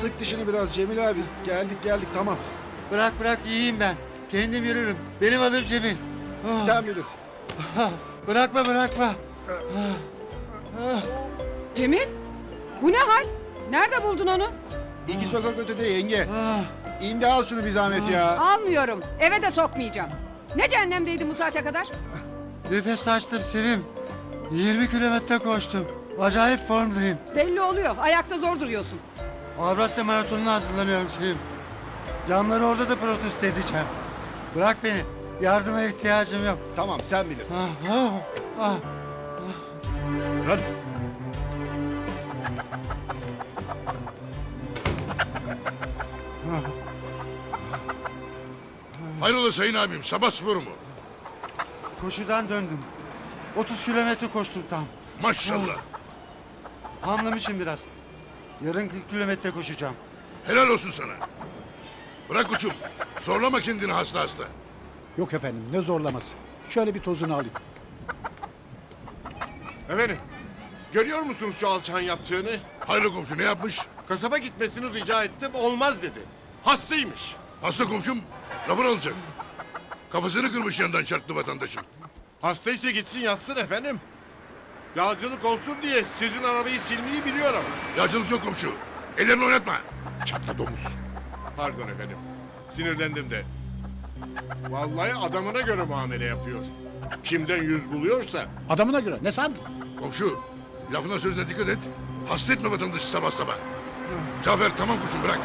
Sık dişini biraz Cemil abi. Geldik geldik tamam. Bırak bırak iyiyim ben. Kendim yürürüm. Benim adım Cemil. Ah, Sen bilirsin. ah, Bırakma bırakma. Cemil? Bu ne hal? Nerede buldun onu? İki sokak ötede yenge. Ah, İndi al şunu bir zahmet ya. Almıyorum. Eve de sokmayacağım. Ne cehennemdeydin bu saate kadar? Nefes açtım Sevim. 20 kilometre koştum. Acayip formdayım. Belli oluyor. Ayakta zor duruyorsun. Avrasya Maratonu'na hazırlanıyorum Sevim. Camları orada da protesto edeceğim. Bırak beni. Yardıma ihtiyacım yok. Tamam sen bilirsin. Ah, ah, ah. Hadi. Hayrola sayın abim sabah sporu mu? Koşudan döndüm. 30 kilometre koştum tam. Maşallah. Hamlamışım biraz. Yarın 40 kilometre koşacağım. Helal olsun sana. Bırak uçum. Zorlama kendini hasta hasta. Yok efendim ne zorlaması. Şöyle bir tozunu alayım. Efendim, görüyor musunuz şu alçağın yaptığını? Hayrola komşu ne yapmış? Kasaba gitmesini rica ettim, olmaz dedi. Hastaymış. Hasta komşum lafını alacak. Kafasını kırmış yandan çarptı vatandaşın. Hastaysa gitsin yatsın efendim. Yağcılık olsun diye sizin arabayı silmeyi biliyorum. Yağcılık yok komşu. Ellerini oynatma. Çatla domuz. Pardon efendim, sinirlendim de. Vallahi adamına göre muamele yapıyor. Kimden yüz buluyorsa Adamına göre ne sandın? Komşu lafına sözüne dikkat et. Hasta etme vatandaşı sabah sabah. Cafer tamam koçum bırak.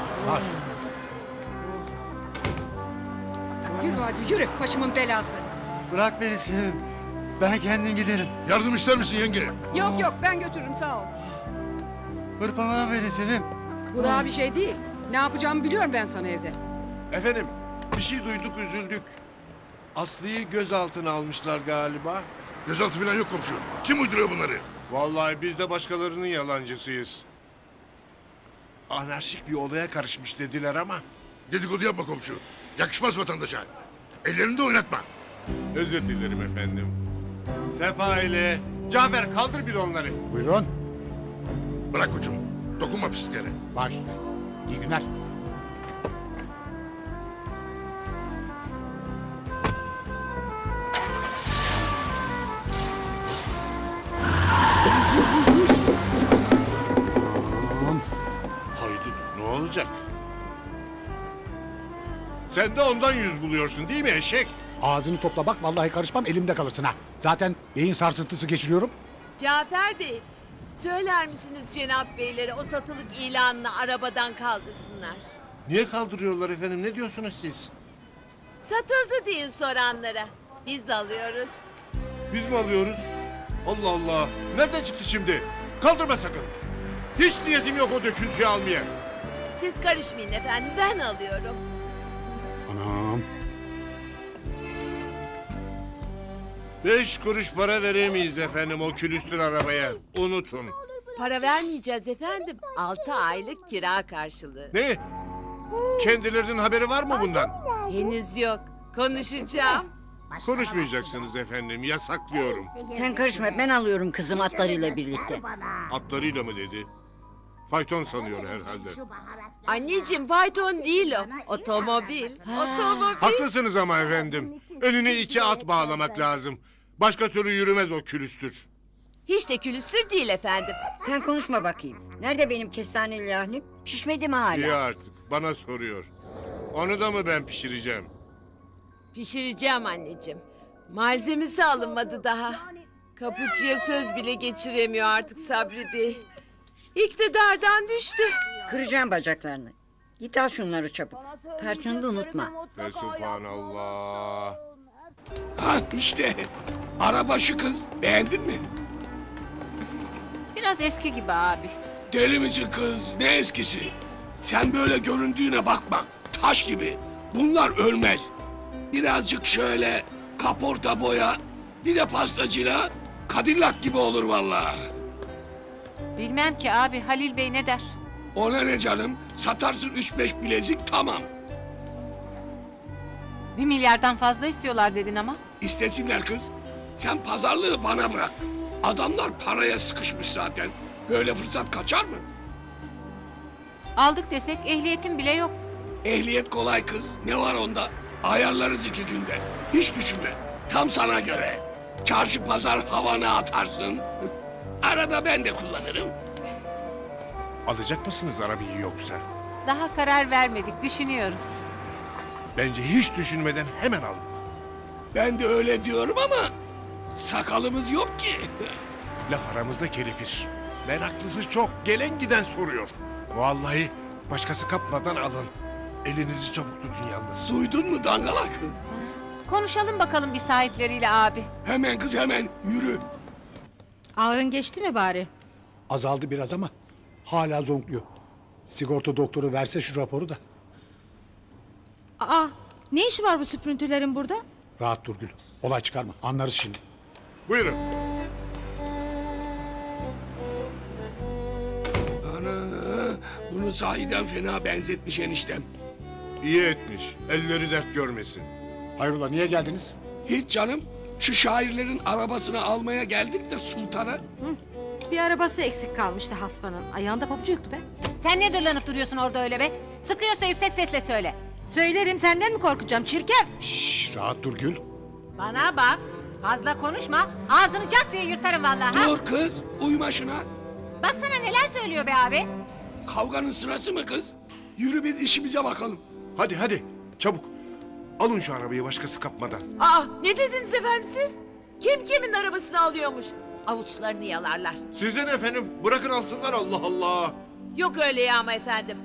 Yürü hadi yürü. Başımın belası. Bırak beni Sevim. Ben kendim giderim. Yardım ister misin yenge? Yok yok ben götürürüm sağ ol. Hırpalama beni Sevim. Bu daha bir şey değil. Ne yapacağımı biliyorum ben sana evde. Efendim, bir şey duyduk üzüldük. Aslı'yı gözaltına almışlar galiba. Gözaltı falan yok komşu. Kim uyduruyor bunları? Vallahi biz de başkalarının yalancısıyız. Anarşik bir olaya karışmış dediler ama. Dedikodu yapma komşu. Yakışmaz vatandaşa. Ellerini de oynatma. Özür dilerim efendim. Sefa ile Cafer kaldır bir onları. Buyurun. Bırak koçum. Dokunma pisliklere. Baş üstüne. İyi günler. Haydi ne olacak? Sen de ondan yüz buluyorsun değil mi eşek? Ağzını topla bak vallahi karışmam elimde kalırsın ha. Zaten beyin sarsıntısı geçiriyorum. Cafer Bey, söyler misiniz Cenap Beylere o satılık ilanını arabadan kaldırsınlar? Niye kaldırıyorlar efendim ne diyorsunuz siz? Satıldı deyin soranlara. Biz alıyoruz. Biz mi alıyoruz? Allah Allah. Nereden çıktı şimdi? Kaldırma sakın. Hiç niyetim yok o döküntüyü almaya. Siz karışmayın efendim, ben alıyorum. Anam. Beş kuruş para veremeyiz efendim o külüstür arabaya. Unutun. Para vermeyeceğiz efendim. Altı aylık kira karşılığı. Ne? Kendilerinin haberi var mı bundan? Henüz yok. Konuşacağım. Konuşmayacaksınız efendim yasaklıyorum. Sen karışma ben alıyorum kızım atlarıyla birlikte. Atlarıyla mı dedi? Fayton sanıyor herhalde. Anneciğim fayton değil o. Otomobil. Otomobil. Haklısınız ama efendim. Önüne iki at bağlamak lazım. Başka türlü yürümez o külüstür. Hiç de külüstür değil efendim. Sen konuşma bakayım. Nerede benim kestaneli lahnim? Pişmedi mi hala? İyi artık bana soruyor. Onu da mı ben pişireceğim? Pişireceğim anneciğim. Malzemesi alınmadı daha. Kapıcıya söz bile geçiremiyor artık Sabri Bey. İktidardan düştü. Kıracağım bacaklarını. Git al şunları çabuk. Tarçını da unutma. Ve subhanallah. Ha işte. Araba şu kız. Beğendin mi? Biraz eski gibi abi. Deli misin kız? Ne eskisi? Sen böyle göründüğüne bakma. Taş gibi. Bunlar ölmez. Birazcık şöyle kaporta boya, bir de pastacıyla Cadillac gibi olur vallahi. Bilmem ki abi Halil Bey ne der? Ona ne canım? Satarsın üç beş bilezik tamam. Bir milyardan fazla istiyorlar dedin ama. İstesinler kız. Sen pazarlığı bana bırak. Adamlar paraya sıkışmış zaten. Böyle fırsat kaçar mı? Aldık desek ehliyetim bile yok. Ehliyet kolay kız. Ne var onda? Ayarlarız iki günde. Hiç düşünme. Tam sana göre. Çarşı pazar havana atarsın. Arada ben de kullanırım. Alacak mısınız arabayı yoksa? Daha karar vermedik, düşünüyoruz. Bence hiç düşünmeden hemen alın. Ben de öyle diyorum ama sakalımız yok ki. Laf aramızda kelepir. Meraklısı çok. Gelen giden soruyor. Vallahi başkası kapmadan alın. Elinizi çabuk tutun yalnız. Duydun mu dangalak? Konuşalım bakalım bir sahipleriyle abi. Hemen kız hemen yürü. Ağrın geçti mi bari? Azaldı biraz ama hala zonkluyor. Sigorta doktoru verse şu raporu da. Aa, ne işi var bu süprüntülerin burada? Rahat dur Gül. Olay çıkarma. Anlarız şimdi. Buyurun. Ana, bunu sahiden fena benzetmiş eniştem. İyi etmiş. Elleri dert görmesin. Hayrola niye geldiniz? Hiç canım, şu şairlerin arabasını almaya geldik de sultana. Bir arabası eksik kalmıştı hasbanın. Ayağında pabucu yoktu be. Sen ne dırlanıp duruyorsun orada öyle be? Sıkıyorsa yüksek sesle söyle. Söylerim senden mi korkacağım çirkef? Şşş rahat dur Gül. Bana bak. Fazla konuşma. Ağzını cart diye yırtarım vallahi. ha? Dur kız, uyma şuna. Baksana neler söylüyor be abi. Kavganın sırası mı kız? Yürü biz işimize bakalım. Hadi hadi çabuk. Alın şu arabayı başkası kapmadan. Aa ne dediniz efendim siz? Kim kimin arabasını alıyormuş? Avuçlarını yalarlar. Sizin efendim bırakın alsınlar Allah Allah. Yok öyle ya ama efendim.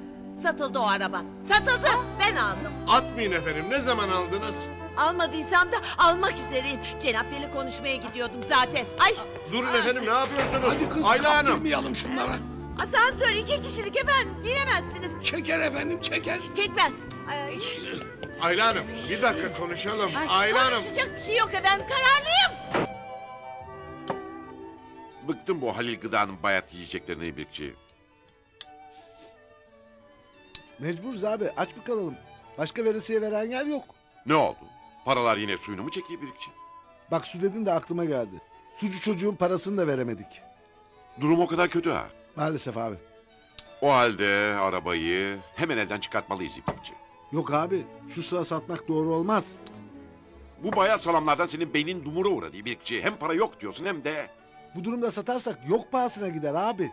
Satıldı o araba. Satıldı. Ben aldım. Atmayın efendim ne zaman aldınız? Almadıysam da almak üzereyim. Cenap Bey'le konuşmaya gidiyordum zaten. Ay Durun efendim ne yapıyorsunuz? Hadi kız, Ayla Hanım. kaptırmayalım şunlara. asansör iki kişilik efendim. Bilemezsiniz. Çeker efendim, çeker. Çekmez. Ay, Ayla Hanım bir dakika konuşalım. Ay, Ayla Hanım. konuşacak bir şey yok efendim. Kararlıyım. Bıktım bu Halil Gıda'nın bayat yiyeceklerine ibrikçi. Mecburuz abi aç mı kalalım? Başka veresiye veren yer yok. Ne oldu? Paralar yine suyunu mu çekiyor ibrikçi? Bak su dedin de aklıma geldi. Sucu çocuğun parasını da veremedik. Durum o kadar kötü ha. Maalesef abi. O halde arabayı hemen elden çıkartmalıyız ibrikçi. Yok abi şu sıra satmak doğru olmaz. Bu bayat salamlardan senin beynin dumura uğradı ibrikçi. Hem para yok diyorsun hem de... Bu durumda satarsak yok pahasına gider abi.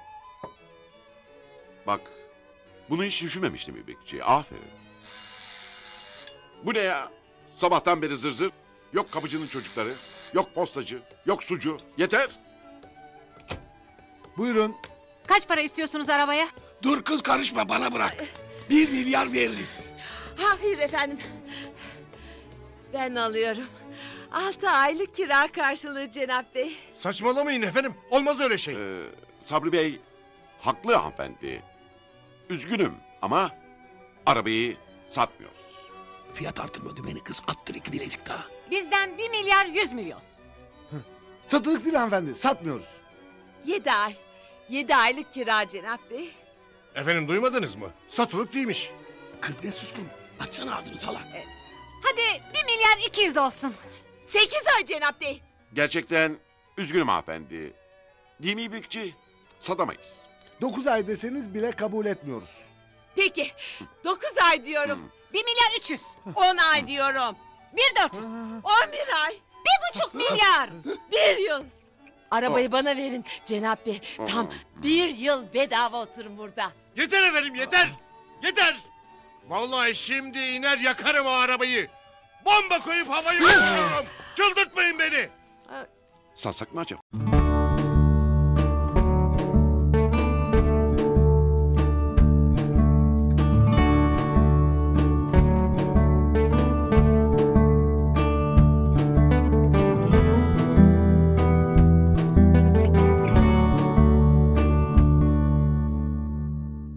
Bak bunu hiç düşünmemiştim ibrikçi. Aferin. Bu ne ya? Sabahtan beri zır zır. Yok kapıcının çocukları, yok postacı, yok sucu. Yeter. Buyurun. Kaç para istiyorsunuz arabaya? Dur kız karışma, bana bırak. Bir milyar veririz. Hayır efendim. Ben alıyorum. Altı aylık kira karşılığı Cenap Bey. Saçmalamayın efendim. Olmaz öyle şey. Ee, Sabri Bey haklı hanımefendi. Üzgünüm ama arabayı satmıyoruz. Fiyat artırma dümeni kız, attır iki bilezik daha. Bizden bir milyar yüz milyon. Satılık değil hanımefendi satmıyoruz. Yedi ay. Yedi aylık kira Cenap Bey. Efendim duymadınız mı? Satılık değilmiş. Kız ne sustun? Açsana ağzını salak. Hadi bir milyar iki yüz olsun. Sekiz ay Cenap Bey. Gerçekten üzgünüm hanımefendi. Değil mi İbrikçi? Satamayız. Dokuz ay deseniz bile kabul etmiyoruz. Peki. Dokuz ay diyorum. Bir milyar üç yüz. On ay diyorum. Bir dört yüz. On bir ay. Bir buçuk milyar. Bir yıl. Arabayı bana verin Cenap Bey. Tam bir yıl bedava oturun burada. Yeter efendim yeter. Yeter. Vallahi şimdi iner yakarım o arabayı. Bomba koyup havayı uçururum. Çıldırtmayın beni. Satsak mı acaba?